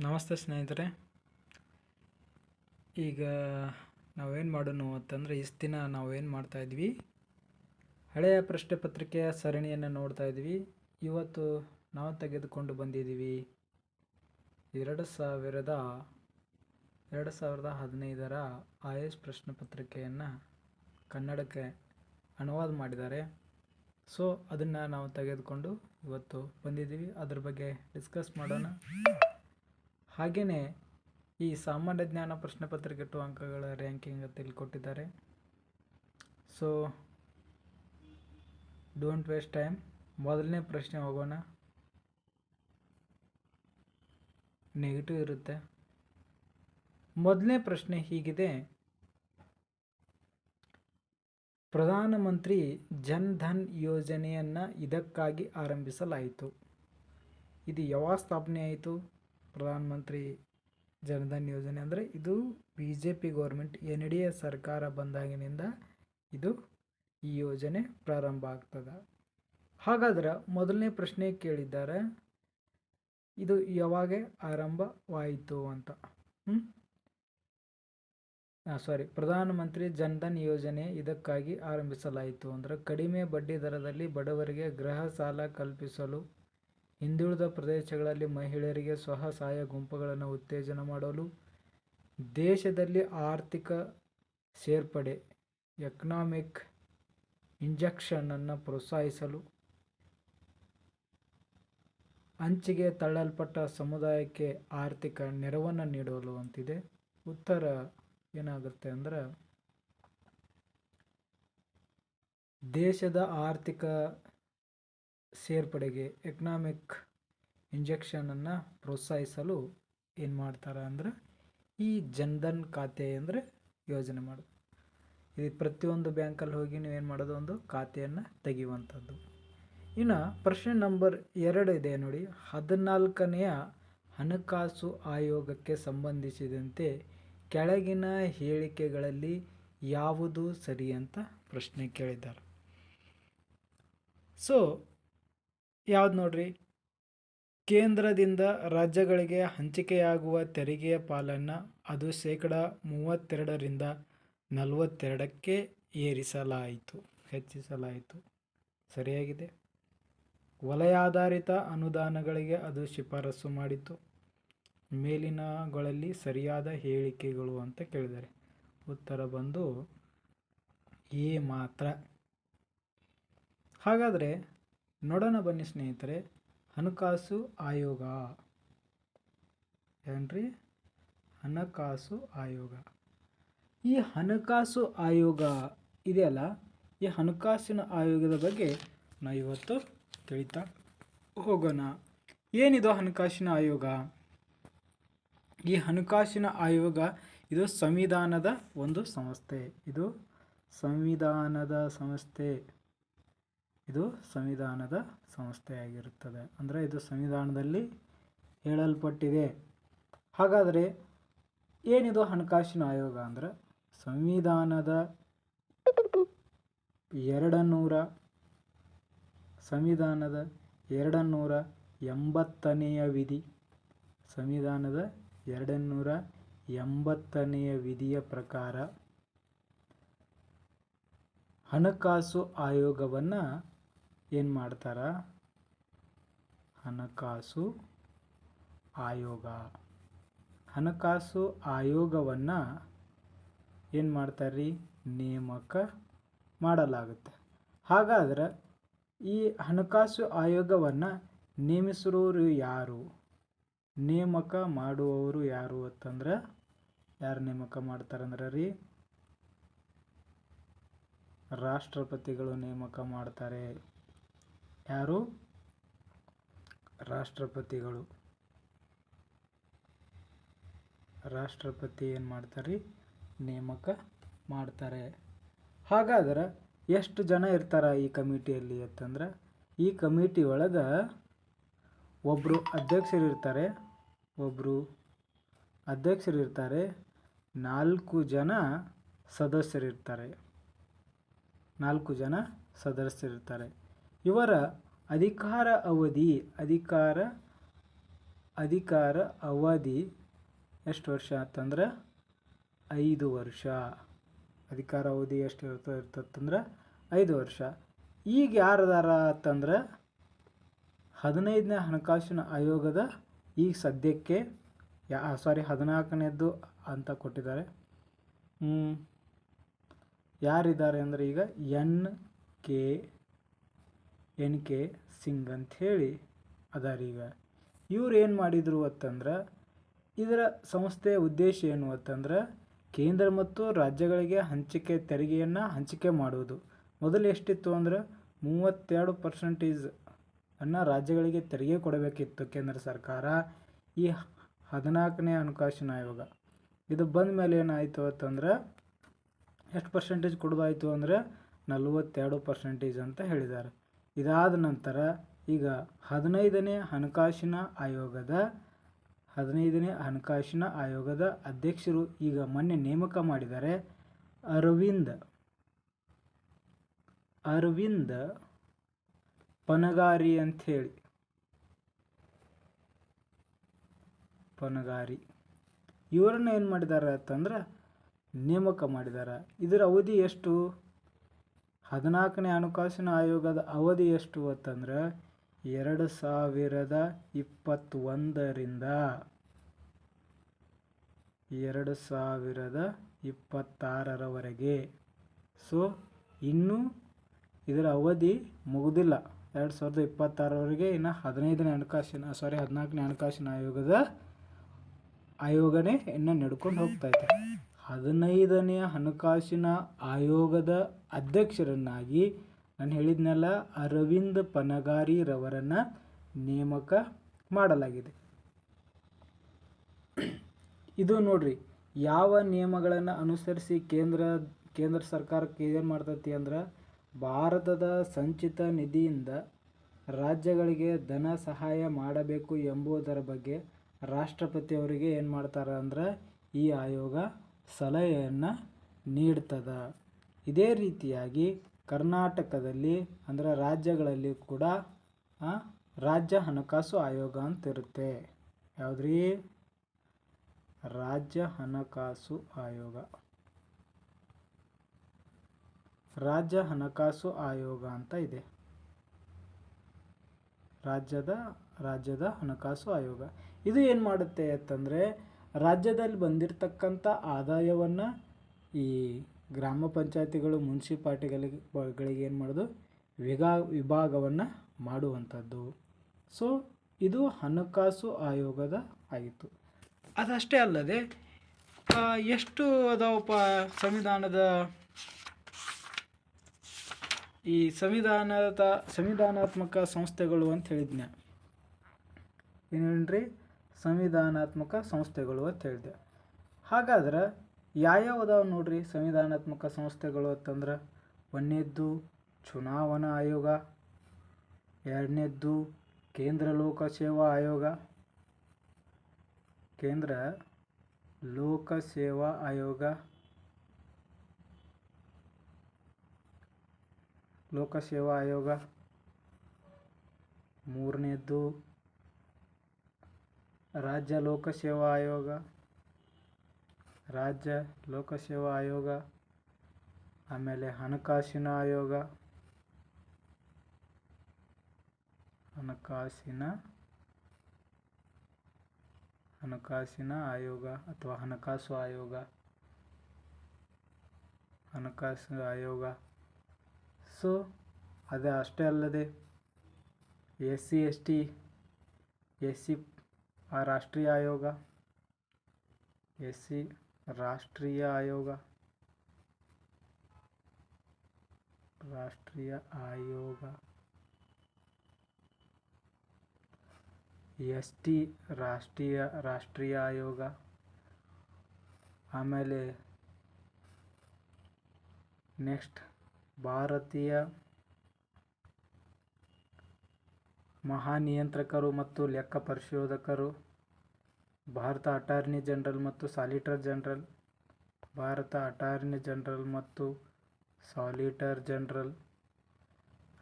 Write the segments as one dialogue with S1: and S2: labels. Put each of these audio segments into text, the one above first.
S1: ನಮಸ್ತೆ ಸ್ನೇಹಿತರೆ. ಈಗ ನಾವೇನು ಮಾಡೋಣ ಅಂತಂದರೆ ಇಷ್ಟು ದಿನ ನಾವೇನು ಮಾಡ್ತಾಯಿದ್ವಿ ಹಳೆಯ ಪ್ರಶ್ನೆ ಪತ್ರಿಕೆಯ ಸರಣಿಯನ್ನು ನೋಡ್ತಾ ಇದ್ವಿ. ಇವತ್ತು ನಾವು ತೆಗೆದುಕೊಂಡು ಬಂದಿದ್ದೀವಿ. ಎರಡು ಸಾವಿರದ ಎರಡು ಸಾವಿರದ ಹದಿನೈದರ ಎಸ್ ಪ್ರಶ್ನೆ ಪತ್ರಿಕೆಯನ್ನು ಕನ್ನಡಕ್ಕೆ ಅನುವಾದ ಮಾಡಿದ್ದಾರೆ. ಸೊ, ಅದನ್ನು ನಾವು ತೆಗೆದುಕೊಂಡು ಇವತ್ತು ಬಂದಿದ್ದೀವಿ. ಅದ್ರ ಬಗ್ಗೆ ಡಿಸ್ಕಸ್ ಮಾಡೋಣ. ಹಾಗೆಯೇ ಈ ಸಾಮಾನ್ಯ ಜ್ಞಾನ ಪ್ರಶ್ನೆ ಪತ್ರಿಕೆ ಟು ಅಂಕಗಳ ರ್ಯಾಂಕಿಂಗ್ ಅಂತ ಸೊ ಡೋಂಟ್ ವೇಸ್ಟ್ ಟೈಮ್ ಮೊದಲನೇ ಪ್ರಶ್ನೆ ಹೋಗೋಣ. ನೆಗೆಟಿವ್ ಇರುತ್ತೆ. ಮೊದಲನೇ ಪ್ರಶ್ನೆ ಹೀಗಿದೆ. ಪ್ರಧಾನಮಂತ್ರಿ ಜನ್ ಧನ್ ಯೋಜನೆಯನ್ನು ಇದಕ್ಕಾಗಿ ಆರಂಭಿಸಲಾಯಿತು. ಇದು ಯಾವಾಗ ಸ್ಥಾಪನೆ ಆಯಿತು ಪ್ರಧಾನಮಂತ್ರಿ ಜನ್ಧನ್ ಯೋಜನೆ ಅಂದರೆ ಇದು B J P government N D A ಸರ್ಕಾರ ಬಂದಾಗಿನಿಂದ ಇದು ಈ ಯೋಜನೆ ಪ್ರಾರಂಭ ಆಗ್ತದೆ. ಹಾಗಾದ್ರೆ ಮೊದಲನೇ ಪ್ರಶ್ನೆ ಕೇಳಿದ್ದಾರೆ. ಇದು ಯಾವಾಗ ಆರಂಭವಾಯಿತು ಅಂತ. ಸಾರಿ ಪ್ರಧಾನಮಂತ್ರಿ ಜನ್ಧನ್ ಯೋಜನೆ ಇದಕ್ಕಾಗಿ ಆರಂಭಿಸಲಾಯಿತು ಅಂದರೆ ಕಡಿಮೆ ಬಡ್ಡಿ ದರದಲ್ಲಿ ಬಡವರಿಗೆ ಗೃಹ ಸಾಲ ಕಲ್ಪಿಸಲು ಹಿಂದುಳಿದ ಪ್ರದೇಶಗಳಲ್ಲಿ ಮಹಿಳೆಯರಿಗೆ ಸ್ವಸಹಾಯ ಗುಂಪುಗಳನ್ನು ಉತ್ತೇಜನ ಮಾಡಲು ದೇಶದಲ್ಲಿ ಆರ್ಥಿಕ ಸೇರ್ಪಡೆ ಎಕನಾಮಿಕ್ ಇಂಜೆಕ್ಷನನ್ನು ಪ್ರೋತ್ಸಾಹಿಸಲು ಅಂಚಿಗೆ ತಳ್ಳಲ್ಪಟ್ಟ ಸಮುದಾಯಕ್ಕೆ ಆರ್ಥಿಕ ನೆರವನ್ನು ನೀಡಲು ಅಂತಿದೆ. ಉತ್ತರ ಏನಾಗುತ್ತೆ ಅಂದರೆ, ದೇಶದ ಆರ್ಥಿಕ ಸೇರ್ಪಡೆಗೆ ಎಕನಾಮಿಕ್ ಇಂಜೆಕ್ಷನನ್ನು ಪ್ರೋತ್ಸಾಹಿಸಲು ಏನು ಮಾಡ್ತಾರೆ ಅಂದ್ರೆ ಈ ಜನ್ಧನ್ ಖಾತೆ ಅಂದರೆ ಯೋಜನೆ ಮಾಡೋದು ಇದು ಪ್ರತಿಯೊಂದು ಬ್ಯಾಂಕಲ್ಲಿ ಹೋಗಿ ನೀವು ಏನು ಮಾಡೋದು? ಒಂದು ಖಾತೆಯನ್ನು ತೆಗೆಯುವಂಥದ್ದು. ಇನ್ನು ಪ್ರಶ್ನೆ ನಂಬರ್ ಎರಡು ಇದೆ ನೋಡಿ. ಹದಿನಾಲ್ಕನೆಯ ಹಣಕಾಸು ಆಯೋಗಕ್ಕೆ ಸಂಬಂಧಿಸಿದಂತೆ ಕೆಳಗಿನ ಹೇಳಿಕೆಗಳಲ್ಲಿ ಯಾವುದು ಸರಿ ಅಂತ ಪ್ರಶ್ನೆ ಕೇಳಿದ್ದಾರೆ. ಸೊ ಯಾವ್ದು ನೋಡ್ರಿ? ಕೇಂದ್ರದಿಂದ ರಾಜ್ಯಗಳಿಗೆ ಹಂಚಿಕೆಯಾಗುವ ತೆರಿಗೆಯ ಪಾಲನ್ನು ಅದು ಶೇಕಡ ಮೂವತ್ತೆರಡರಿಂದ ನಲವತ್ತೆರಡಕ್ಕೆ ಏರಿಸಲಾಯಿತು. ಹೆಚ್ಚಿಸಲಾಯಿತು. ಸರಿಯಾಗಿದೆ. ವಲಯಾಧಾರಿತ ಅನುದಾನಗಳಿಗೆ ಅದು ಶಿಫಾರಸು ಮಾಡಿತು. ಮೇಲಿನಗಳಲ್ಲಿ ಸರಿಯಾದ ಹೇಳಿಕೆಗಳು ಅಂತ ಕೇಳಿದ್ದಾರೆ. ಉತ್ತರ ಬಂದು, ಎ ಮಾತ್ರ ಹಾಗಾದರೆ ನೋಡೋಣ ಬನ್ನಿ ಸ್ನೇಹಿತರೆ. ಹಣಕಾಸು ಆಯೋಗ. ಏನ್ರಿ? ಹಣಕಾಸು ಆಯೋಗ. ಈ ಹಣಕಾಸು ಆಯೋಗ ಇದೆಯಲ್ಲ ಈ ಹಣಕಾಸಿನ ಆಯೋಗದ ಬಗ್ಗೆ ನಾವು ಇವತ್ತು ತಿಳಿತಾ ಹೋಗೋಣ. ಏನಿದು ಹಣಕಾಸಿನ ಆಯೋಗ? ಈ ಹಣಕಾಸಿನ ಆಯೋಗ ಇದು ಸಂವಿಧಾನದ ಒಂದು ಸಂಸ್ಥೆ. ಇದು ಸಂವಿಧಾನದ ಸಂಸ್ಥೆ. ಇದು ಸಂವಿಧಾನದ ಸಂಸ್ಥೆಯಾಗಿರುತ್ತದೆ. ಅಂದರೆ ಇದು ಸಂವಿಧಾನದಲ್ಲಿ ಹೇಳಲ್ಪಟ್ಟಿದೆ. ಹಾಗಾದರೆ ಏನಿದು ಹಣಕಾಸಿನ ಆಯೋಗ ಅಂದರೆ ಸಂವಿಧಾನದ ಎರಡನ್ನೂರ ಸಂವಿಧಾನದ ಎರಡನ್ನೂರ ಎಂಬತ್ತನೆಯ ವಿಧಿ. ಸಂವಿಧಾನದ ಎರಡನ್ನೂರ ಎಂಬತ್ತನೆಯ ವಿಧಿಯ ಪ್ರಕಾರ ಹಣಕಾಸು ಆಯೋಗವನ್ನು ಏನು ಮಾಡ್ತಾರ? ಹಣಕಾಸು ಆಯೋಗ. ಹಣಕಾಸು ಆಯೋಗವನ್ನು ಏನು ಮಾಡ್ತಾರೆ ನೇಮಕ ಮಾಡಲಾಗುತ್ತೆ. ಹಾಗಾದ್ರೆ ಈ ಹಣಕಾಸು ಆಯೋಗವನ್ನು ನೇಮಿಸಿರೋರು ಯಾರು? ನೇಮಕ ಮಾಡುವವರು ಯಾರು ಅಂತಂದ್ರೆ, ಯಾರು ನೇಮಕ ಮಾಡ್ತಾರಂದ್ರೆ ರೀ? ರಾಷ್ಟ್ರಪತಿಗಳು ನೇಮಕ ಮಾಡ್ತಾರೆ. ಯಾರು? ರಾಷ್ಟ್ರಪತಿಗಳು. ರಾಷ್ಟ್ರಪತಿ ಏನು ಮಾಡ್ತಾರೆ? ನೇಮಕ ಮಾಡ್ತಾರೆ. ಹಾಗಾದ್ರೆ ಎಷ್ಟು ಜನ ಇರ್ತಾರೆ ಈ ಕಮಿಟಿಯಲ್ಲಿ ಅಂತಂದ್ರೆ, ಈ ಕಮಿಟಿ ಒಳಗೆ ಒಬ್ಬರು ಅಧ್ಯಕ್ಷರು ಇರ್ತಾರೆ ಒಬ್ಬರು ಅಧ್ಯಕ್ಷರು ಇರ್ತಾರೆ, ನಾಲ್ಕು ಜನ ಸದಸ್ಯರಿರ್ತಾರೆ ನಾಲ್ಕು ಜನ ಸದಸ್ಯರಿರ್ತಾರೆ ಇವರ ಅಧಿಕಾರ ಅವಧಿ, ಅಧಿಕಾರ ಅಧಿಕಾರ ಅವಧಿ ಎಷ್ಟು ವರ್ಷ ಅಂತಂದ್ರೆ ಐದು ವರ್ಷ. ಅಧಿಕಾರ ಅವಧಿ ಎಷ್ಟು ಇರ್ತ ಇರ್ತದಂದ್ರೆ ಐದು ವರ್ಷ. ಈಗ ಯಾರದಾರ ಅಂತಂದ್ರೆ ಹದಿನೈದನೇ ಹಣಕಾಸಿನ ಆಯೋಗದ ಈಗ ಸದ್ಯಕ್ಕೆ ಯಾ ಸಾರಿ ಹದಿನಾಲ್ಕನೇದ್ದು ಅಂತ ಕೊಟ್ಟಿದ್ದಾರೆ. ಯಾರಿದ್ದಾರೆ ಅಂದರೆ ಈಗ N K N K Singh ಅಂತ ಹೇಳಿ ಅದಾರಿಗ ಇವ್ರು ಏನು ಮಾಡಿದರು ಅಂತಂದ್ರೆ ಇದರ ಸಂಸ್ಥೆಯ ಉದ್ದೇಶ ಏನು ಅಂತಂದ್ರೆ ಕೇಂದ್ರ ಮತ್ತು ರಾಜ್ಯಗಳಿಗೆ ಹಂಚಿಕೆ ತೆರಿಗೆಯನ್ನು ಹಂಚಿಕೆ ಮಾಡುವುದು. ಮೊದಲು ಎಷ್ಟಿತ್ತು ಅಂದ್ರೆ, ಮೂವತ್ತೆರಡು ಪರ್ಸೆಂಟೇಜ್ ಅನ್ನು ರಾಜ್ಯಗಳಿಗೆ ತೆರಿಗೆ ಕೊಡಬೇಕಿತ್ತು ಕೇಂದ್ರ ಸರ್ಕಾರ ಈ ಹದಿನಾಲ್ಕನೇ ಹಣಕಾಸಿನ ಆಯೋಗ. ಇದು ಬಂದ ಮೇಲೆ ಏನಾಯಿತು ಅಂತಂದ್ರೆ ಎಷ್ಟು ಪರ್ಸೆಂಟೇಜ್ ಕೊಡೋದಾಯಿತು ಅಂದರೆ, ನಲವತ್ತೆರಡು ಪರ್ಸೆಂಟೇಜ್ ಅಂತ ಹೇಳಿದ್ದಾರೆ ಇದಾದ ನಂತರ ಈಗ ಹದಿನೈದನೇ ಹಣಕಾಸಿನ ಆಯೋಗದ, ಹದಿನೈದನೇ ಹಣಕಾಸಿನ ಆಯೋಗದ ಅಧ್ಯಕ್ಷರು ಈಗ ಮೊನ್ನೆ ನೇಮಕ ಮಾಡಿದ್ದಾರೆ ಅರವಿಂದ್ ಅರವಿಂದ್ ಪನಗಾರಿ ಅಂಥೇಳಿ. ಪನಗಾರಿ. ಇವರನ್ನ ಏನು ಮಾಡಿದ್ದಾರೆ ಅಂತಂದ್ರೆ ನೇಮಕ ಮಾಡಿದ್ದಾರೆ ಇದರ ಅವಧಿ ಎಷ್ಟು? ಹದಿನಾಲ್ಕನೇ ಹಣಕಾಸಿನ ಆಯೋಗದ ಅವಧಿ ಎಷ್ಟು ಅಂತಂದ್ರೆ ಎರಡು ಸಾವಿರದ ಇಪ್ಪತ್ತೊಂದರಿಂದ. ಎರಡು ಸಾವಿರದ ಇಪ್ಪತ್ತಾರರವರೆಗೆ. ಸೊ ಇನ್ನೂ ಇದರ ಅವಧಿ ಮುಗುದಿಲ್ಲ. ಎರಡು ಸಾವಿರದ ಇಪ್ಪತ್ತಾರರವರೆಗೆ ಇನ್ನು ಹದಿನೈದನೇ ಹಣಕಾಸಿನ ಸಾರಿ ಹದಿನಾಲ್ಕನೇ ಹಣಕಾಸಿನ ಆಯೋಗದ ಆಯೋಗನೇ ಇನ್ನು ನಡ್ಕೊಂಡು ಹೋಗ್ತಾ ಇದೆ. ಹದಿನೈದನೇ ಹಣಕಾಸಿನ ಆಯೋಗದ ಅಧ್ಯಕ್ಷರನ್ನಾಗಿ ನಾನು ಹೇಳಿದ್ನಲ್ಲ ಅರವಿಂದ್ ಪನಗಾರಿರವರನ್ನು ನೇಮಕ ಮಾಡಲಾಗಿದೆ. ಇದು ನೋಡ್ರಿ, ಯಾವ ನಿಯಮಗಳನ್ನು ಅನುಸರಿಸಿ ಕೇಂದ್ರ ಕೇಂದ್ರ ಸರ್ಕಾರಕ್ಕೆ ಏನು ಮಾಡ್ತೈತಿ ಅಂದ್ರೆ, ಭಾರತದ ಸಂಚಿತ ನಿಧಿಯಿಂದ ರಾಜ್ಯಗಳಿಗೆ ಧನ ಸಹಾಯ ಮಾಡಬೇಕು ಎಂಬುದರ ಬಗ್ಗೆ ರಾಷ್ಟ್ರಪತಿಯವರಿಗೆ ಏನು ಮಾಡ್ತಾರೆ ಅಂದ್ರೆ, ಈ ಆಯೋಗ ಸಲಹೆಯನ್ನು ನೀಡ್ತದ. ಇದೇ ರೀತಿಯಾಗಿ ಕರ್ನಾಟಕದಲ್ಲಿ ಅಂದರೆ ರಾಜ್ಯಗಳಲ್ಲಿ ಕೂಡ ರಾಜ್ಯ ಹಣಕಾಸು ಆಯೋಗ ಅಂತ ಇರುತ್ತೆ ಯಾವುದ್ರಿ? ರಾಜ್ಯ ಹಣಕಾಸು ಆಯೋಗ. ರಾಜ್ಯ ಹಣಕಾಸು ಆಯೋಗ ಅಂತ ಇದೆ. ರಾಜ್ಯದ ರಾಜ್ಯದ ಹಣಕಾಸು ಆಯೋಗ. ಇದು ಏನು ಮಾಡುತ್ತೆ ಅಂತಂದರೆ ರಾಜ್ಯದಲ್ಲಿ ಬಂದಿರತಕ್ಕಂಥ ಆದಾಯವನ್ನು ಈ ಗ್ರಾಮ ಪಂಚಾಯತಿಗಳು ಮುನ್ಸಿಪಾಲ್ಟಿಗಳಿಗೆ ಗಳಿಗೆ ಏನು ಮಾಡೋದು? ವಿಗಾ ವಿಭಾಗವನ್ನು ಮಾಡುವಂಥದ್ದು. ಸೊ ಇದು ಹಣಕಾಸು ಆಯೋಗದ ಆಯಿತು. ಅದಷ್ಟೇ ಅಲ್ಲದೆ ಎಷ್ಟು ಅದಾವಪ್ಪ ಸಂವಿಧಾನದ, ಈ ಸಂವಿಧಾನದ, ಸಂವಿಧಾನಾತ್ಮಕ ಸಂಸ್ಥೆಗಳು ಅಂತ ಹೇಳಿದ್ನೆ. ಏನೇನ್ರಿ ಸಂವಿಧಾನಾತ್ಮಕ ಸಂಸ್ಥೆಗಳು ಅಂತ ಹೇಳಿದೆ. ಹಾಗಾದ್ರೆ ಯಾವ್ಯಾವ ಅದಾವ ನೋಡ್ರಿ ಸಂವಿಧಾನಾತ್ಮಕ ಸಂಸ್ಥೆಗಳು ಅಂತಂದ್ರೆ? ಒಂದನೇದ್ದು ಚುನಾವಣಾ ಆಯೋಗ, ಎರಡನೇದ್ದು ಕೇಂದ್ರ ಲೋಕಸೇವಾ ಆಯೋಗ. ಕೇಂದ್ರ ಲೋಕಸೇವಾ ಆಯೋಗ. ಲೋಕಸೇವಾ ಆಯೋಗ. ಮೂರನೇದ್ದು ರಾಜ್ಯ ಲೋಕಸೇವಾ ಆಯೋಗ, ರಾಜ್ಯ ಲೋಕಸೇವಾ ಆಯೋಗ, ಆಮೇಲೆ ಹಣಕಾಸಿನ ಆಯೋಗ, ಹಣಕಾಸಿನ ಹಣಕಾಸಿನ ಆಯೋಗ ಅಥವಾ ಹಣಕಾಸು ಆಯೋಗ ಹಣಕಾಸು ಆಯೋಗ. ಸೊ ಅದು ಅಷ್ಟೇ ಅಲ್ಲದೆ S C S T S C ರಾಷ್ಟ್ರೀಯ ಆಯೋಗ ಎಸ್ ಸಿ ರಾಷ್ಟ್ರೀಯ ಆಯೋಗ ರಾಷ್ಟ್ರೀಯ ಆಯೋಗ ಎಸ್ ಟಿ ರಾಷ್ಟ್ರೀಯ ರಾಷ್ಟ್ರೀಯ ಆಯೋಗ ಆಮೇಲೆ ನೆಕ್ಸ್ಟ್ ಭಾರತೀಯ ಮಹಾನಿಯಂತ್ರಕರು ಮತ್ತು ಲೆಕ್ಕ ಪರಿಶೋಧಕರು, ಭಾರತ ಅಟಾರ್ನಿ ಜನರಲ್ ಮತ್ತು solicitor general, Bharat attorney general ಮತ್ತು ಸಾಲಿಟರ್ ಜನರಲ್,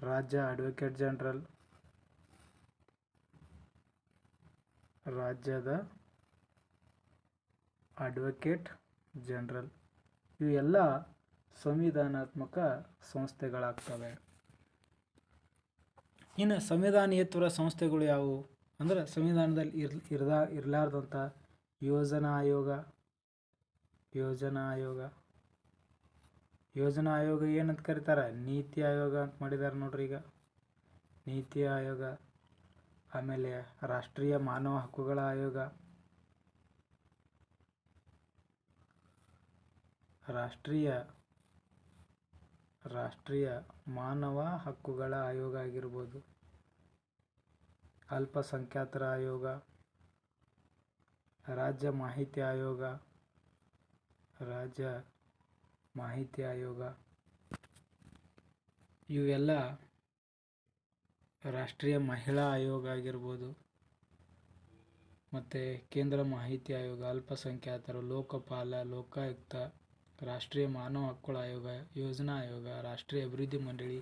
S1: ರಾಜ್ಯ ಅಡ್ವೊಕೇಟ್ ಜನರಲ್, ರಾಜ್ಯದ ಅಡ್ವೊಕೇಟ್ ಜನರಲ್. ಇವೆಲ್ಲ ಸಂವಿಧಾನಾತ್ಮಕ ಸಂಸ್ಥೆಗಳಾಗ್ತವೆ. ಇನ್ನು ಸಂವಿಧಾನೇತರ ಸಂಸ್ಥೆಗಳು ಯಾವುವು? ಅಂದ್ರೆ ಸಂವಿಧಾನದಲ್ಲಿ ಇರ್, ಇರ್ದ, ಇರಲಾರ್ದಂಥ ಯೋಜನಾ ಆಯೋಗ ಯೋಜನಾ ಆಯೋಗ. ಯೋಜನಾ ಆಯೋಗ ಏನಂತ ಕರೀತಾರೆ? ನೀತಿ ಆಯೋಗ ಅಂತ ಮಾಡಿದ್ದಾರೆ ನೋಡ್ರಿ ಈಗ. ನೀತಿ ಆಯೋಗ, ಆಮೇಲೆ ರಾಷ್ಟ್ರೀಯ ಮಾನವ ಹಕ್ಕುಗಳ ಆಯೋಗ. ರಾಷ್ಟ್ರೀಯ ರಾಷ್ಟ್ರೀಯ ಮಾನವ ಹಕ್ಕುಗಳ ಆಯೋಗ ಆಗಿರ್ಬೋದು. ಅಲ್ಪಸಂಖ್ಯಾತರ ಆಯೋಗ, ರಾಜ್ಯ ಮಾಹಿತಿ ಆಯೋಗ, ರಾಜ್ಯ ಮಾಹಿತಿ ಆಯೋಗ. ಇವೆಲ್ಲ ರಾಷ್ಟ್ರೀಯ ಮಹಿಳಾ ಆಯೋಗ ಆಗಿರ್ಬೋದು. ಮತ್ತು ಕೇಂದ್ರ ಮಾಹಿತಿ ಆಯೋಗ, ಅಲ್ಪಸಂಖ್ಯಾತರು, ಲೋಕಪಾಲ, ಲೋಕಾಯುಕ್ತ ರಾಷ್ಟ್ರೀಯ ಮಾನವ ಹಕ್ಕುಗಳ ಆಯೋಗ, ಯೋಜನಾ ಆಯೋಗ, ರಾಷ್ಟ್ರೀಯ ಅಭಿವೃದ್ಧಿ ಮಂಡಳಿ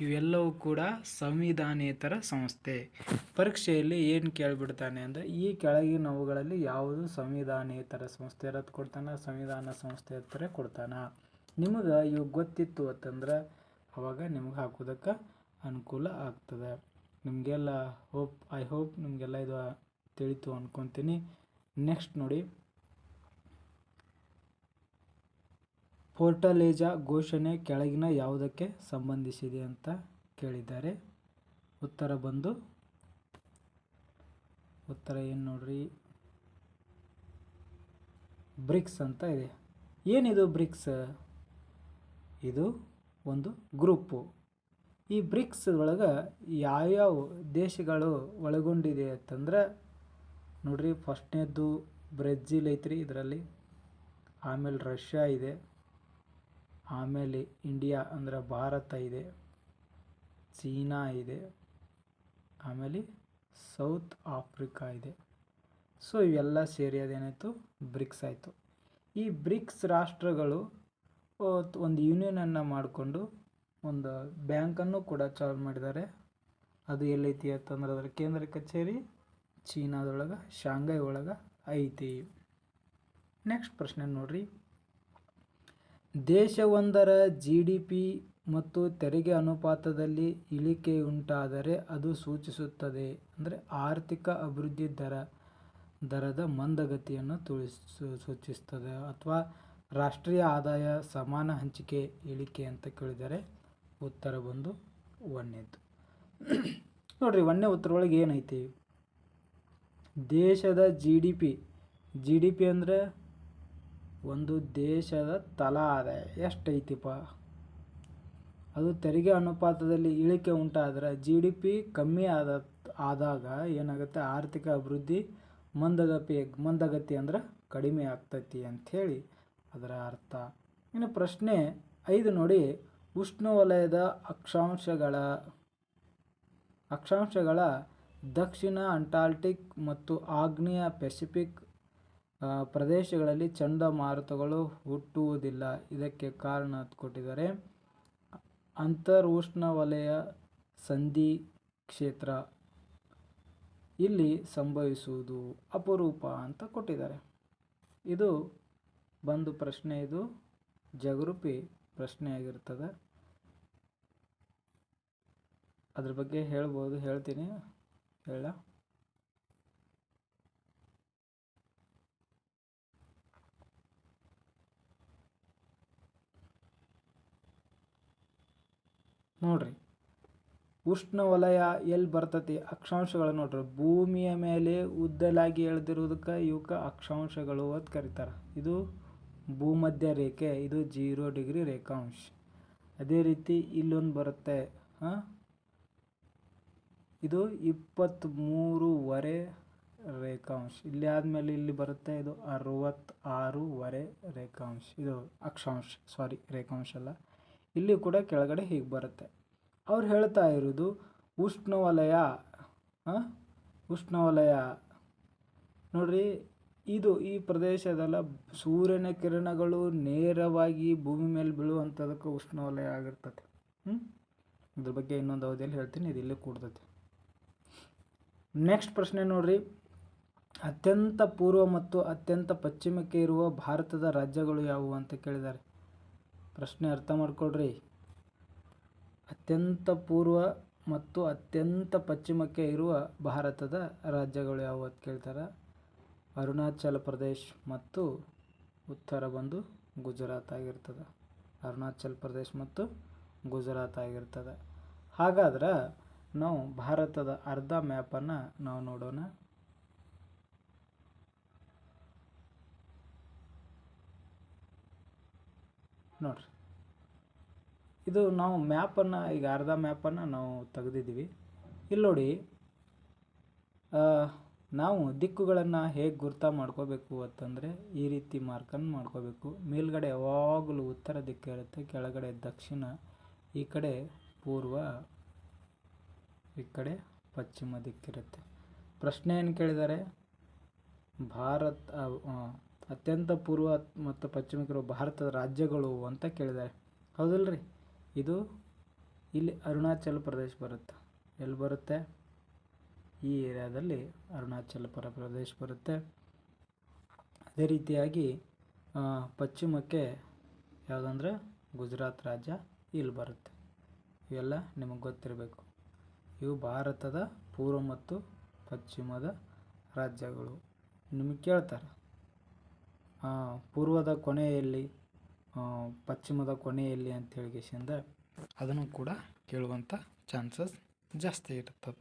S1: ಇವೆಲ್ಲವೂ ಕೂಡ ಸಂವಿಧಾನೇತರ ಸಂಸ್ಥೆ. ಪರೀಕ್ಷೆಯಲ್ಲಿ ಏನು ಕೇಳಿಬಿಡ್ತಾನೆ ಅಂದರೆ ಈ ಕೆಳಗಿನವುಗಳಲ್ಲಿ ಯಾವುದು ಸಂವಿಧಾನೇತರ ಸಂಸ್ಥೆ ಇರೋದು ಕೊಡ್ತಾನೆ, ಸಂವಿಧಾನ ಸಂಸ್ಥೆ ಹತ್ತಿರ ಕೊಡ್ತಾನೆ. ನಿಮಗೆ ಇವು ಗೊತ್ತಿತ್ತು ಅಂತಂದ್ರೆ ಅವಾಗ ನಿಮ್ಗೆ ಹಾಕೋದಕ್ಕೆ ಅನುಕೂಲ ಆಗ್ತದೆ. ನಿಮಗೆಲ್ಲ ಹೋಪ್ ಐ ಹೋಪ್ ನಿಮಗೆಲ್ಲ ಇದು ತಿಳಿತು ಅಂದ್ಕೊತೀನಿ ನೆಕ್ಸ್ಟ್ ನೋಡಿ. ಫೋರ್ಟಲೇಜ ಘೋಷಣೆ ಕೆಳಗಿನ ಯಾವುದಕ್ಕೆ ಸಂಬಂಧಿಸಿದೆ ಅಂತ ಕೇಳಿದ್ದಾರೆ. ಉತ್ತರ ಬಂದು, ಉತ್ತರ ಏನು ನೋಡ್ರಿ? ಬ್ರಿಕ್ಸ್ ಅಂತ ಇದೆ. ಏನಿದು ಬ್ರಿಕ್ಸ್? ಇದು ಒಂದು ಗ್ರೂಪು. ಈ ಬ್ರಿಕ್ಸ್ ಒಳಗೆ ಯಾವ್ಯಾವ ದೇಶಗಳು ಒಳಗೊಂಡಿದೆ ಅಂತಂದ್ರೆ, ನೋಡ್ರಿ ಫಸ್ಟ್ನೇದು ಬ್ರೆಜಿಲ್ ಐತ್ರಿ ಇದರಲ್ಲಿ. ಆಮೇಲೆ ರಷ್ಯಾ ಇದೆ. ಆಮೇಲೆ ಇಂಡಿಯಾ ಅಂದ್ರೆ ಭಾರತ ಇದೆ, ಚೀನಾ ಇದೆ, ಆಮೇಲೆ ಸೌತ್ ಆಫ್ರಿಕಾ ಇದೆ. ಸೊ ಇವೆಲ್ಲ ಸೇರಿ ಅದೇನಾಯಿತು ಬ್ರಿಕ್ಸ್ ಆಯಿತು. ಈ ಬ್ರಿಕ್ಸ್ ರಾಷ್ಟ್ರಗಳು ಒಂದು ಯೂನಿಯನನ್ನು ಮಾಡಿಕೊಂಡು ಒಂದು ಬ್ಯಾಂಕನ್ನು ಕೂಡ ಚಾಲು ಮಾಡಿದ್ದಾರೆ. ಅದು ಎಲ್ಲೈತಿ ಅಂತಂದ್ರೆ ಅದರ ಕೇಂದ್ರ ಕಚೇರಿ, ಚೀನಾದೊಳಗೆ, ಶಾಂಘೈ ಒಳಗೆ ಐತಿ. ನೆಕ್ಸ್ಟ್ ಪ್ರಶ್ನೆ ನೋಡ್ರಿ. ದೇಶವೊಂದರ ಜಿ.ಡಿ.ಪಿ ಮತ್ತು ತೆರಿಗೆ ಅನುಪಾತದಲ್ಲಿ ಇಳಿಕೆಯುಂಟಾದರೆ ಅದು ಸೂಚಿಸುತ್ತದೆ ಅಂದರೆ ಆರ್ಥಿಕ ಅಭಿವೃದ್ಧಿ ದರ, ದರದ ಮಂದಗತಿಯನ್ನು ಸೂಚಿಸ್ತದೆ ಅಥವಾ ರಾಷ್ಟ್ರೀಯ ಆದಾಯ ಸಮಾನ ಹಂಚಿಕೆ ಇಳಿಕೆ ಅಂತ ಕೇಳಿದರೆ ಉತ್ತರ ಬಂದು ಒಂದನೇದು ನೋಡ್ರಿ ಒಂದನೇ ಉತ್ತರ ಒಳಗೆ ಏನೈತಿ? ದೇಶದ G D P G D P ಅಂದರೆ ಒಂದು ದೇಶದ ತಲಾ ಆದಾಯ. ಎಷ್ಟೈತಿಪ್ಪ? ಅದು ತೆರಿಗೆ ಅನುಪಾತದಲ್ಲಿ ಇಳಿಕೆ ಉಂಟಾದ್ರೆ ಜಿ ಡಿ ಪಿ ಕಮ್ಮಿ ಆದ, ಆದಾಗ ಏನಾಗುತ್ತೆ? ಆರ್ಥಿಕ ಅಭಿವೃದ್ಧಿ ಮಂದಗತಿ ಮಂದಗತಿ ಅಂದ್ರೆ ಕಡಿಮೆ ಆಗ್ತೈತಿ ಅಂಥೇಳಿ ಅದರ ಅರ್ಥ. ಇನ್ನು ಪ್ರಶ್ನೆ ಐದು ನೋಡಿ, ಉಷ್ಣವಲಯದ ಅಕ್ಷಾಂಶಗಳ ಅಕ್ಷಾಂಶಗಳ ದಕ್ಷಿಣ ಅಂಟಾರ್ಟಿಕ್ ಮತ್ತು ಆಗ್ನೇಯ ಪೆಸಿಫಿಕ್ ಪ್ರದೇಶಗಳಲ್ಲಿ ಚಂಡಮಾರುತಗಳು ಹುಟ್ಟುವುದಿಲ್ಲ. ಇದಕ್ಕೆ ಕಾರಣ ಕೊಟ್ಟಿದ್ದಾರೆ. ಅಂತರ್ ಉಷ್ಣವಲಯ ಸಂಧಿ ಕ್ಷೇತ್ರ ಇಲ್ಲಿ ಸಂಭವಿಸುವುದು ಅಪರೂಪ ಅಂತ ಕೊಟ್ಟಿದ್ದಾರೆ. ಇದು ಬಂದು ಪ್ರಶ್ನೆ, ಇದು ಜಗರೂಪಿ ಪ್ರಶ್ನೆ ಆಗಿರ್ತದೆ. ಅದ್ರ ಬಗ್ಗೆ ಹೇಳ್ಬೋದು, ಹೇಳ್ತೀನಿ. ಹೇಳ. ನೋಡ್ರಿ. ಉಷ್ಣವಲಯ ಎಲ್ಲಿ ಬರ್ತತಿ? ಅಕ್ಷಾಂಶಗಳು ನೋಡ್ರಿ. ಭೂಮಿಯ ಮೇಲೆ ಉದ್ದಲಾಗಿ ಎಳೆದಿರೋದಕ್ಕೆ ಇವಕ್ಕೆ ಅಕ್ಷಾಂಶಗಳು ಅಂತ ಕರೀತಾರೆ. ಇದು ಭೂಮಧ್ಯ ರೇಖೆ, ಇದು ಜೀರೋ ಡಿಗ್ರಿ ರೇಖಾಂಶ. ಅದೇ ರೀತಿ ಇಲ್ಲೊಂದು ಬರುತ್ತೆ. ಹಾಂ? ಇದು ಇಪ್ಪತ್ತ್ಮೂರುವರೆ ರೇಖಾಂಶ. ಇಲ್ಲಿ ಆದಮೇಲೆ ಇಲ್ಲಿ ಬರುತ್ತೆ, ಇದು ಅರವತ್ತಾರೂವರೆ ರೇಖಾಂಶ. ಇದು ಅಕ್ಷಾಂಶ ಸಾರಿ ರೇಖಾಂಶ ಅಲ್ಲ. ಇಲ್ಲಿ ಕೂಡ ಕೆಳಗಡೆ ಹೀಗೆ ಬರುತ್ತೆ. ಅವ್ರು ಹೇಳ್ತಾ ಇರೋದು, ಉಷ್ಣವಲಯ ಉಷ್ಣವಲಯ. ನೋಡ್ರಿ, ಇದು ಈ ಪ್ರದೇಶದಲ್ಲ ಸೂರ್ಯನ ಕಿರಣಗಳು ನೇರವಾಗಿ ಭೂಮಿ ಮೇಲೆ ಬೀಳುವಂಥದಕ್ಕೆ ಉಷ್ಣವಲಯ ಆಗಿರ್ತದೆ. ಹ್ಞೂ ಇದ್ರ ಬಗ್ಗೆ ಇನ್ನೊಂದು ಅವಧಿಯಲ್ಲಿ ಹೇಳ್ತೀನಿ, ಇದು ಇಲ್ಲೇ ಕೂಡ್ತೈತೆ. ನೆಕ್ಸ್ಟ್ ಪ್ರಶ್ನೆ ನೋಡ್ರಿ, ಅತ್ಯಂತ ಪೂರ್ವ ಮತ್ತು ಅತ್ಯಂತ ಪಶ್ಚಿಮಕ್ಕೆ ಇರುವ ಭಾರತದ ರಾಜ್ಯಗಳು ಯಾವುವು? ಅಂತ ಕೇಳಿದ್ದಾರೆ ಪ್ರಶ್ನೆ ಅರ್ಥ ಮಾಡ್ಕೊಳ್ರಿ. ಅತ್ಯಂತ ಪೂರ್ವ ಮತ್ತು ಅತ್ಯಂತ ಪಶ್ಚಿಮಕ್ಕೆ ಇರುವ ಭಾರತದ ರಾಜ್ಯಗಳು ಯಾವುವು ಅಂತ ಕೇಳ್ತಾರೆ? ಅರುಣಾಚಲ ಪ್ರದೇಶ್ ಮತ್ತು ಉತ್ತರ ಬಂದು ಗುಜರಾತ್ ಆಗಿರ್ತದೆ. ಅರುಣಾಚಲ್ ಪ್ರದೇಶ್ ಮತ್ತು ಗುಜರಾತ್ ಆಗಿರ್ತದೆ. ಹಾಗಾದ್ರೆ ನಾವು ಭಾರತದ ಅರ್ಧ ಮ್ಯಾಪನ್ನು ನಾವು ನೋಡೋಣ. ನೋಡ್ರಿ. ಇದು ನಾವು ಮ್ಯಾಪನ್ನು ಈಗ ಅರ್ಧ ಮ್ಯಾಪನ್ನು ನಾವು ತೆಗೆದಿದ್ದೀವಿ. ಇಲ್ಲಿ ನೋಡಿ ನಾವು ದಿಕ್ಕುಗಳನ್ನು ಹೇಗೆ ಗುರ್ತ ಮಾಡ್ಕೋಬೇಕು ಅಂತಂದರೆ ಈ ರೀತಿ ಮಾರ್ಕನ್ನು ಮಾಡ್ಕೋಬೇಕು. ಮೇಲ್ಗಡೆ ಯಾವಾಗಲೂ ಉತ್ತರ ದಿಕ್ಕು ಇರುತ್ತೆ, ಕೆಳಗಡೆ ದಕ್ಷಿಣ, ಈ ಕಡೆ ಪೂರ್ವ, ಈ ಕಡೆ ಪಶ್ಚಿಮ ದಿಕ್ಕಿರುತ್ತೆ ಪ್ರಶ್ನೆ ಏನು ಕೇಳಿದ್ದಾರೆ ಭಾರತ ಅತ್ಯಂತ ಪೂರ್ವ ಮತ್ತು ಪಶ್ಚಿಮಕ್ಕಿರುವ ಭಾರತದ ರಾಜ್ಯಗಳು ಅಂತ ಕೇಳಿದ್ದಾರೆ. ಹೌದಲ್ರಿ? ಇದು ಇಲ್ಲಿ ಅರುಣಾಚಲ ಪ್ರದೇಶ ಬರುತ್ತೆ. ಎಲ್ಲಿ ಬರುತ್ತೆ? ಈ ಏರಿಯಾದಲ್ಲಿ ಅರುಣಾಚಲ ಪರ ಪ್ರದೇಶ ಬರುತ್ತೆ. ಅದೇ ರೀತಿಯಾಗಿ ಪಶ್ಚಿಮಕ್ಕೆ ಯಾವುದಂದ್ರೆ ಗುಜರಾತ್ ರಾಜ್ಯ ಇಲ್ಲಿ ಬರುತ್ತೆ. ಇವೆಲ್ಲ ನಿಮಗೆ ಗೊತ್ತಿರಬೇಕು. ಇವು ಭಾರತದ ಪೂರ್ವ ಮತ್ತು ಪಶ್ಚಿಮದ ರಾಜ್ಯಗಳು. ನಿಮಗೆ ಕೇಳ್ತಾರೆ. ಪೂರ್ವದ ಕೊನೆಯಲ್ಲಿ ಪಶ್ಚಿಮದ ಕೊನೆಯಲ್ಲಿ ಅಂತ ಹೇಳಿಗೆಸಿಂದ ಅದನ್ನು ಕೂಡ ಕೇಳುವಂಥ ಚಾನ್ಸಸ್ ಜಾಸ್ತಿ ಇರ್ತದೆ.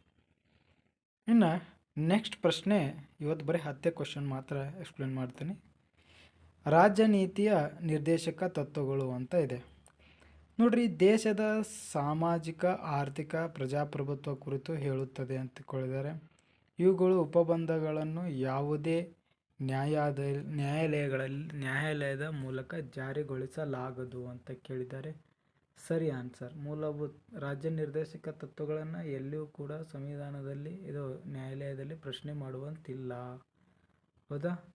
S1: ಇನ್ನು ನೆಕ್ಸ್ಟ್ ಪ್ರಶ್ನೆ, ಇವತ್ತು ಬರೀ ಹತ್ತೆ ಕ್ವಶನ್ ಮಾತ್ರ ಎಕ್ಸ್ಪ್ಲೇನ್ ಮಾಡ್ತೀನಿ. ರಾಜನೀತಿಯ ನಿರ್ದೇಶಕ ತತ್ವಗಳು ಅಂತ ಇದೆ. ನೋಡ್ರಿ, ದೇಶದ ಸಾಮಾಜಿಕ, ಆರ್ಥಿಕ, ಪ್ರಜಾಪ್ರಭುತ್ವ ಕುರಿತು ಹೇಳುತ್ತದೆ ಅಂತ ಇವುಗಳು ಉಪಬಂಧಗಳನ್ನು ಯಾವುದೇ ನ್ಯಾಯಾದ ನ್ಯಾಯಾಲಯಗಳಲ್ಲಿ, ನ್ಯಾಯಾಲಯದ ಮೂಲಕ ಜಾರಿಗೊಳಿಸಲಾಗದು ಅಂತ ಕೇಳಿದ್ದಾರೆ. ಸರಿ ಆನ್ಸರ್. ಮೂಲಭೂತ ರಾಜ್ಯ ನಿರ್ದೇಶಕ ತತ್ವಗಳನ್ನು ಎಲ್ಲಿಯೂ ಕೂಡ ಸಂವಿಧಾನದಲ್ಲಿ, ಇದು ನ್ಯಾಯಾಲಯದಲ್ಲಿ ಪ್ರಶ್ನೆ ಮಾಡುವಂತಿಲ್ಲ. ಹೌದಾ?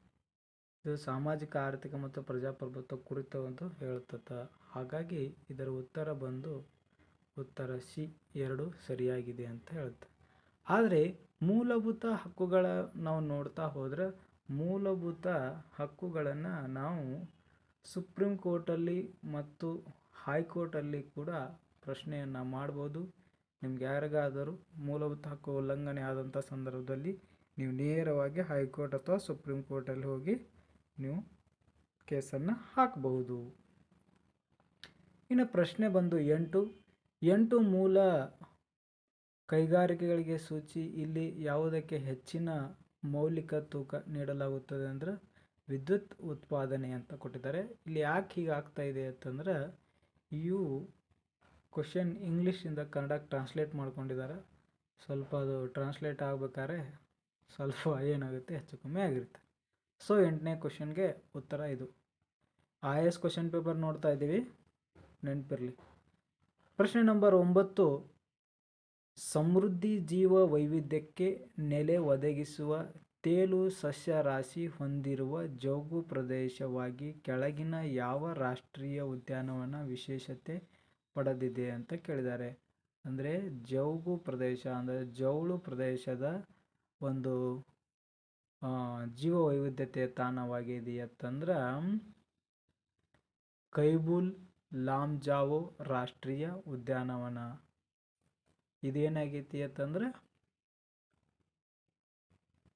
S1: ಇದು ಸಾಮಾಜಿಕ, ಆರ್ಥಿಕ ಮತ್ತು ಪ್ರಜಾಪ್ರಭುತ್ವ ಕುರಿತು ಒಂದು ಹೇಳುತ್ತ ಹಾಗಾಗಿ ಇದರ ಉತ್ತರ ಬಂದು ಉತ್ತರ ಸಿ, ಎರಡು ಸರಿಯಾಗಿದೆ ಅಂತ ಹೇಳುತ್ತೆ. ಆದರೆ ಮೂಲಭೂತ ಹಕ್ಕುಗಳ ನಾವು ನೋಡ್ತಾ ಹೋದರೆ ಮೂಲಭೂತ ಹಕ್ಕುಗಳನ್ನು ನಾವು ಸುಪ್ರೀಂ ಕೋರ್ಟಲ್ಲಿ ಮತ್ತು ಹೈಕೋರ್ಟಲ್ಲಿ ಕೂಡ ಪ್ರಶ್ನೆಯನ್ನು ಮಾಡ್ಬೋದು. ನಿಮ್ಗೆ ಯಾರಿಗಾದರೂ ಮೂಲಭೂತ ಹಕ್ಕು ಉಲ್ಲಂಘನೆ ಆದಂಥ ಸಂದರ್ಭದಲ್ಲಿ ನೀವು ನೇರವಾಗಿ ಹೈಕೋರ್ಟ್ ಅಥವಾ ಸುಪ್ರೀಂ ಕೋರ್ಟಲ್ಲಿ ಹೋಗಿ ನೀವು ಕೇಸನ್ನು ಹಾಕಬಹುದು. ಇನ್ನು ಪ್ರಶ್ನೆ ಬಂದು ಎಂಟು. ಎಂಟು ಮೂಲ ಕೈಗಾರಿಕೆಗಳಿಗೆ ಸೂಚಿ ಇಲ್ಲಿ ಯಾವುದಕ್ಕೆ ಹೆಚ್ಚಿನ ಮೌಲಿಕ ತೂಕ ನೀಡಲಾಗುತ್ತದೆ ಅಂದ್ರೆ ವಿದ್ಯುತ್ ಉತ್ಪಾದನೆ ಅಂತ ಕೊಟ್ಟಿದ್ದಾರೆ. ಇಲ್ಲಿ ಯಾಕೆ ಹೀಗೆ ಆಗ್ತಾ ಇದೆ ಅಂತಂದ್ರೆ ಇವು ಕ್ವಶನ್ ಇಂಗ್ಲೀಷಿಂದ ಕನ್ನಡಕ್ಕೆ ಟ್ರಾನ್ಸ್ಲೇಟ್ ಮಾಡ್ಕೊಂಡಿದ್ದಾರೆ. ಸ್ವಲ್ಪ ಅದು ಟ್ರಾನ್ಸ್ಲೇಟ್ ಆಗ್ಬೇಕಾದ್ರೆ ಸ್ವಲ್ಪ ಏನಾಗುತ್ತೆ ಹೆಚ್ಚು ಕಮ್ಮಿ ಆಗಿರುತ್ತೆ. ಸೊ ಎಂಟನೇ ಕ್ವಶನ್ಗೆ ಉತ್ತರ ಇದು. ಐ ಎಸ್ ಕ್ವಶನ್ ಪೇಪರ್ ನೋಡ್ತಾ ಇದ್ದೀವಿ. ನೆನಪಿರಲಿ. ಪ್ರಶ್ನೆ ನಂಬರ್ ಒಂಬತ್ತು. ಸಮೃದ್ಧಿ ಜೀವ ವೈವಿಧ್ಯಕ್ಕೆ ನೆಲೆ ಒದಗಿಸುವ ತೇಲು ಸಸ್ಯ ರಾಶಿ ಹೊಂದಿರುವ ಜೌಗು ಪ್ರದೇಶವಾಗಿ ಕೆಳಗಿನ ಯಾವ ರಾಷ್ಟ್ರೀಯ ಉದ್ಯಾನವನ ವಿಶೇಷತೆ ಪಡೆದಿದೆ ಅಂತ ಕೇಳಿದ್ದಾರೆ. ಅಂದರೆ ಜೌಗು ಪ್ರದೇಶ, ಅಂದರೆ ಜೌಳು ಪ್ರದೇಶದ ಒಂದು ಜೀವ ವೈವಿಧ್ಯತೆಯ ತಾಣವಾಗಿದೆಯತ್ತಂದ್ರೆ ಕೈಬುಲ್ ಲಾಮ್ಜಾವೋ ರಾಷ್ಟ್ರೀಯ ಉದ್ಯಾನವನ. ಇದೇನಾಗೈತಿ ಅಂತಂದ್ರೆ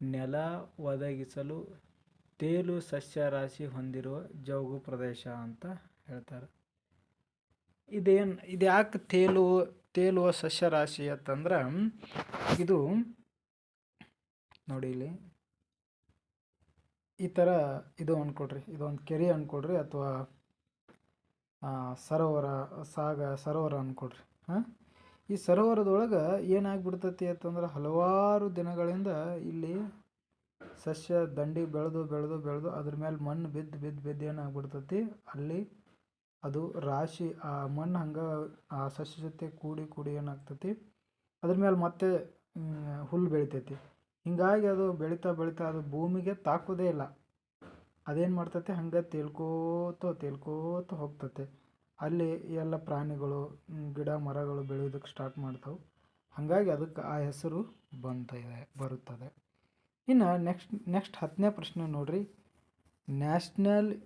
S1: ನೆಲ ಒದಗಿಸಲು ತೇಲು ಸಸ್ಯ ರಾಶಿ ಹೊಂದಿರುವ ಜೌಗು ಪ್ರದೇಶ ಅಂತ ಹೇಳ್ತಾರೆ. ಇದೇನು, ಇದ್ಯಾಕ ಯಾಕೆ ತೇಲು, ತೇಲುವ ಸಸ್ಯ ರಾಶಿ ಅಂತಂದ್ರೆ ಇದು ನೋಡಿ ಇಲ್ಲಿ. ಈ ಥರ ಇದು ಅಂದ್ಕೊಡ್ರಿ ಇದೊಂದು ಕೆರೆ ಅಂದ್ಕೊಡ್ರಿ ಅಥವಾ ಸರೋವರ, ಸಾಗ, ಸರೋವರ ಅಂದ್ಕೊಡ್ರಿ ಹಾಂ? ಈ ಸರೋವರದೊಳಗೆ ಏನಾಗ್ಬಿಡ್ತೈತಿ ಅಂತಂದ್ರೆ ಹಲವಾರು ದಿನಗಳಿಂದ ಇಲ್ಲಿ ಸಸ್ಯ ದಂಡಿ ಬೆಳೆದು ಬೆಳೆದು ಬೆಳೆದು ಅದ್ರ ಮೇಲೆ ಮಣ್ಣು ಬಿದ್ದು ಬಿದ್ದು ಬಿದ್ದು ಏನಾಗ್ಬಿಡ್ತೈತಿ, ಅಲ್ಲಿ ಅದು ರಾಶಿ, ಆ ಮಣ್ಣು ಹಂಗೆ ಆ ಸಸ್ಯ ಜೊತೆ ಕೂಡಿ ಕೂಡಿ ಏನಾಗ್ತೈತಿ, ಅದ್ರ ಮೇಲೆ ಮತ್ತೆ ಹುಲ್ಲು ಬೆಳಿತೈತಿ. ಹಿಂಗಾಗಿ ಅದು ಬೆಳೀತಾ ಬೆಳೀತಾ ಅದು ಭೂಮಿಗೆ ತಾಕೋದೇ ಇಲ್ಲ. ಅದೇನು ಮಾಡ್ತೈತೆ, ಹಂಗೆ ತೇಲ್ಕೋತ ತೇಲ್ಕೋತ ಹೋಗ್ತೈತೆ. ಅಲ್ಲಿ ಎಲ್ಲ ಪ್ರಾಣಿಗಳು ಗಿಡ, ಮರಗಳು ಬೆಳೆಯೋದಕ್ಕೆ ಸ್ಟಾರ್ಟ್ ಮಾಡ್ತಾವೆ. ಹಾಗಾಗಿ ಅದಕ್ಕೆ ಆ ಹೆಸರು ಬಂತ ಇದೆ, ಬರುತ್ತದೆ. ಇನ್ನು ನೆಕ್ಸ್ಟ್ ನೆಕ್ಸ್ಟ್ ಹತ್ತನೇ ಪ್ರಶ್ನೆ ನೋಡಿರಿ. National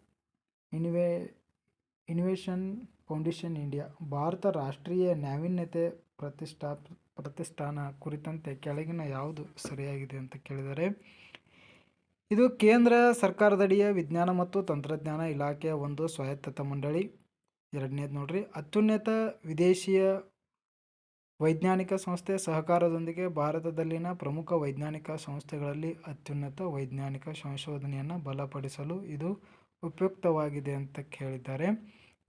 S1: inno innovation foundation India Bharat ರಾಷ್ಟ್ರೀಯ ನಾವೀನ್ಯತೆ ಪ್ರತಿಷ್ಠಾ ಪ್ರತಿಷ್ಠಾನ ಕುರಿತಂತೆ ಕೆಳಗಿನ ಯಾವುದು ಸರಿಯಾಗಿದೆ ಅಂತ ಕೇಳಿದರೆ, ಇದು ಕೇಂದ್ರ ಸರ್ಕಾರದಡಿಯ ವಿಜ್ಞಾನ ಮತ್ತು ತಂತ್ರಜ್ಞಾನ ಇಲಾಖೆಯ ಒಂದು ಸ್ವಾಯತ್ತತ ಮಂಡಳಿ. ಎರಡನೇದು ನೋಡ್ರಿ. ಅತ್ಯುನ್ನತ ವಿದೇಶಿಯ ವೈಜ್ಞಾನಿಕ ಸಂಸ್ಥೆ ಸಹಕಾರದೊಂದಿಗೆ ಭಾರತದಲ್ಲಿನ ಪ್ರಮುಖ ವೈಜ್ಞಾನಿಕ ಸಂಸ್ಥೆಗಳಲ್ಲಿ ಅತ್ಯುನ್ನತ ವೈಜ್ಞಾನಿಕ ಸಂಶೋಧನೆಯನ್ನು ಬಲಪಡಿಸಲು ಇದು ಉಪಯುಕ್ತವಾಗಿದೆ ಅಂತ ಕೇಳಿದ್ದಾರೆ.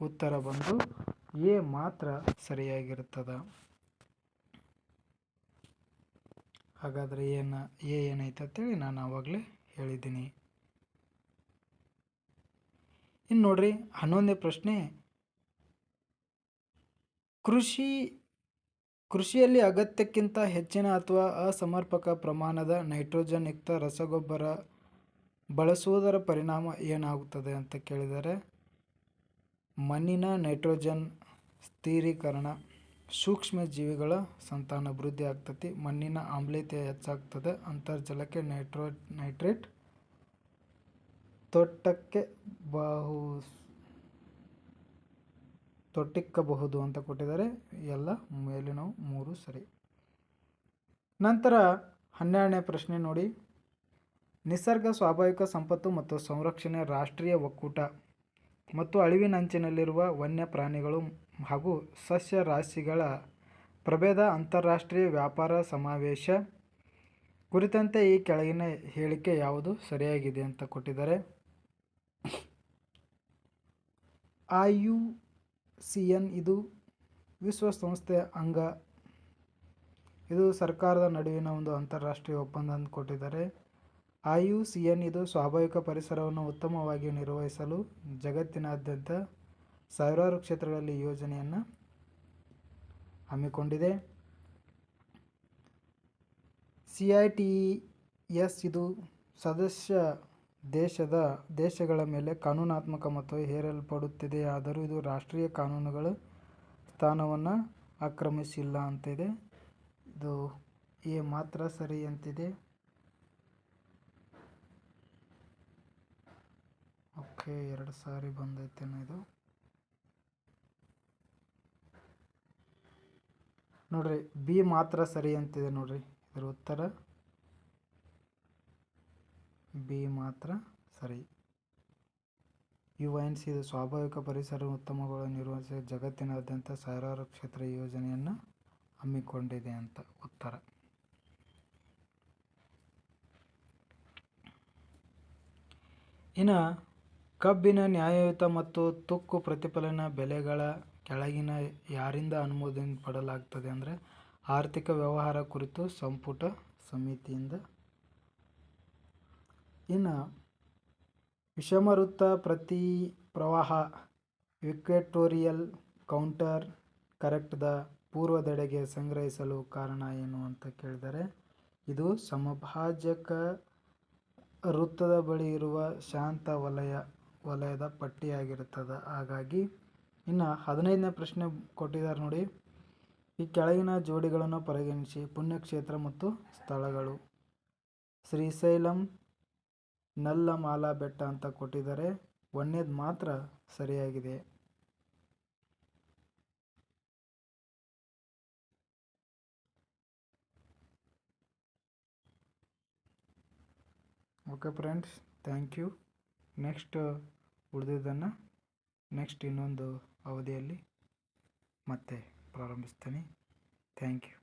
S1: ಉತ್ತರ ಬಂದು, ಎ ಮಾತ್ರ ಸರಿಯಾಗಿರುತ್ತದೆ? ಹಾಗಾದರೆ ಏನು, ಎ ಏನೈತೆ ಅಂತೇಳಿ ನಾನು ಆವಾಗಲೇ ಹೇಳಿದ್ದೀನಿ. ಇನ್ನು ನೋಡ್ರಿ, ಹನ್ನೊಂದನೇ ಪ್ರಶ್ನೆ ಕೃಷಿ, ಕೃಷಿಯಲ್ಲಿ ಅಗತ್ಯಕ್ಕಿಂತ ಹೆಚ್ಚಿನ ಅಥವಾ ಅಸಮರ್ಪಕ ಪ್ರಮಾಣದ ನೈಟ್ರೋಜನ್ಯುಕ್ತ ರಸಗೊಬ್ಬರ ಬಳಸುವುದರ ಪರಿಣಾಮ ಏನಾಗುತ್ತದೆ ಅಂತ ಕೇಳಿದರೆ, ಮಣ್ಣಿನ ನೈಟ್ರೋಜನ್ ಸ್ಥಿರೀಕರಣ ಸೂಕ್ಷ್ಮ ಜೀವಿಗಳ ಸಂತಾನ ವೃದ್ಧಿ ಆಗ್ತತಿ, ಮಣ್ಣಿನ ಆಮ್ಲೀಯತೆ ಹೆಚ್ಚಾಗ್ತದೆ, ಅಂತರ್ಜಲಕ್ಕೆ ನೈಟ್ರೋ, ನೈಟ್ರೇಟ್ ತೋಟಕ್ಕೆ ಬಹು ತೊಟ್ಟಿಕ್ಕಬಹುದು ಅಂತ ಕೊಟ್ಟಿದ್ದಾರೆ. ಎಲ್ಲ ಮೇಲಿನವು ಮೂರು ಸರಿ. ನಂತರ ಹನ್ನೆರಡನೇ ಪ್ರಶ್ನೆ ನೋಡಿ. ನಿಸರ್ಗ, ಸ್ವಾಭಾವಿಕ ಸಂಪತ್ತು ಮತ್ತು ಸಂರಕ್ಷಣೆ, ರಾಷ್ಟ್ರೀಯ ಒಕ್ಕೂಟ ಮತ್ತು ಅಳಿವಿನಂಚಿನಲ್ಲಿರುವ ವನ್ಯ ಪ್ರಾಣಿಗಳು ಹಾಗೂ ಸಸ್ಯ ರಾಶಿಗಳ ಪ್ರಭೇದ, ಅಂತಾರಾಷ್ಟ್ರೀಯ ವ್ಯಾಪಾರ ಸಮಾವೇಶ ಕುರಿತಂತೆ ಈ ಕೆಳಗಿನ ಹೇಳಿಕೆ ಯಾವುದು ಸರಿಯಾಗಿದೆ ಅಂತ ಕೊಟ್ಟಿದ್ದಾರೆ. ಆಯು ಸಿ ಎನ್ ಇದು ವಿಶ್ವಸಂಸ್ಥೆಯ ಅಂಗ. ಇದು ಸರ್ಕಾರದ ನಡುವಿನ ಒಂದು ಅಂತಾರಾಷ್ಟ್ರೀಯ ಒಪ್ಪಂದ ಅಂತ ಕೊಟ್ಟಿದ್ದಾರೆ. ಆಯು ಸಿ ಎನ್ ಇದು ಸ್ವಾಭಾವಿಕ ಪರಿಸರವನ್ನು ಉತ್ತಮವಾಗಿ ನಿರ್ವಹಿಸಲು ಜಗತ್ತಿನಾದ್ಯಂತ ಸಾವಿರಾರು ಕ್ಷೇತ್ರಗಳಲ್ಲಿ ಯೋಜನೆಯನ್ನು ಹಮ್ಮಿಕೊಂಡಿದೆ. ಸಿ ಐ ಟಿ ಎಸ್ ಇದು ಸದಸ್ಯ ದೇಶಗಳ ಮೇಲೆ ಕಾನೂನಾತ್ಮಕ ಮತ್ತು ಹೇರಲ್ಪಡುತ್ತಿದೆ. ಆದರೂ ಇದು ರಾಷ್ಟ್ರೀಯ ಕಾನೂನುಗಳ ಸ್ಥಾನವನ್ನು ಆಕ್ರಮಿಸಿಲ್ಲ ಅಂತಿದೆ. ಇದು ಎ ಮಾತ್ರ ಸರಿ ಅಂತಿದೆ ಓಕೆ, ಎರಡು ಸಾರಿ ಬಂದೈತೇನೋ ಇದು. ನೋಡ್ರಿ, ಬಿ ಮಾತ್ರ ಸರಿ ಅಂತಿದೆ ನೋಡ್ರಿ. ಇದರ ಉತ್ತರ ಬಿ ಮಾತ್ರ ಸರಿ. ಯು ಎನ್ ಸಿ ಇದು ಸ್ವಾಭಾವಿಕ ಪರಿಸರ ಉತ್ತಮಗಳು ನಿರ್ವಹಿಸಿ ಜಗತ್ತಿನಾದ್ಯಂತ ಸಾವಿರಾರು ಕ್ಷೇತ್ರ ಯೋಜನೆಯನ್ನು ಹಮ್ಮಿಕೊಂಡಿದೆ ಅಂತ ಉತ್ತರ. ಇನ್ನು ಕಬ್ಬಿನ ನ್ಯಾಯಯುತ ಮತ್ತು ತುಕ್ಕು ಪ್ರತಿಫಲನ ಬೆಲೆಗಳ ಕೆಳಗಿನ ಯಾರಿಂದ ಅನುಮೋದನೆ ಪಡಲಾಗ್ತದೆ ಅಂದರೆ ಆರ್ಥಿಕ ವ್ಯವಹಾರ ಕುರಿತು ಸಂಪುಟ ಸಮಿತಿಯಿಂದ ಇನ್ನು ವಿಷಮವೃತ್ತ ಪ್ರತಿ ಪ್ರವಾಹ ಇಕ್ವೆಟೋರಿಯಲ್ ಕೌಂಟರ್ ಕರೆಕ್ಟ್ದ ಪೂರ್ವದೆಡೆಗೆ ಸಂಗ್ರಹಿಸಲು ಕಾರಣ ಏನು ಅಂತ ಕೇಳಿದರೆ, ಇದು ಸಮಭಾಜಕ ವೃತ್ತದ ಬಳಿ ಇರುವ ಶಾಂತ ವಲಯ, ವಲಯದ ಪಟ್ಟಿಯಾಗಿರುತ್ತದೆ. ಹಾಗಾಗಿ ಇನ್ನು ಹದಿನೈದನೇ ಪ್ರಶ್ನೆ ಕೊಟ್ಟಿದ್ದಾರೆ ನೋಡಿ. ಈ ಕೆಳಗಿನ ಜೋಡಿಗಳನ್ನು ಪರಿಗಣಿಸಿ. ಪುಣ್ಯಕ್ಷೇತ್ರ ಮತ್ತು ಸ್ಥಳಗಳು. ಶ್ರೀಶೈಲಂ ನಲ್ಲಮಾಲ ಬೆಟ್ಟ ಅಂತ ಕೊಟ್ಟಿದ್ದಾರೆ. ಒಂದೇದು ಮಾತ್ರ ಸರಿಯಾಗಿದೆ. Okay friends, thank you. Next ಉಳಿದಿದ್ದನ್ನು next ಇನ್ನೊಂದು ಅವಧಿಯಲ್ಲಿ ಮತ್ತೆ ಪ್ರಾರಂಭಿಸ್ತೀನಿ. Thank you.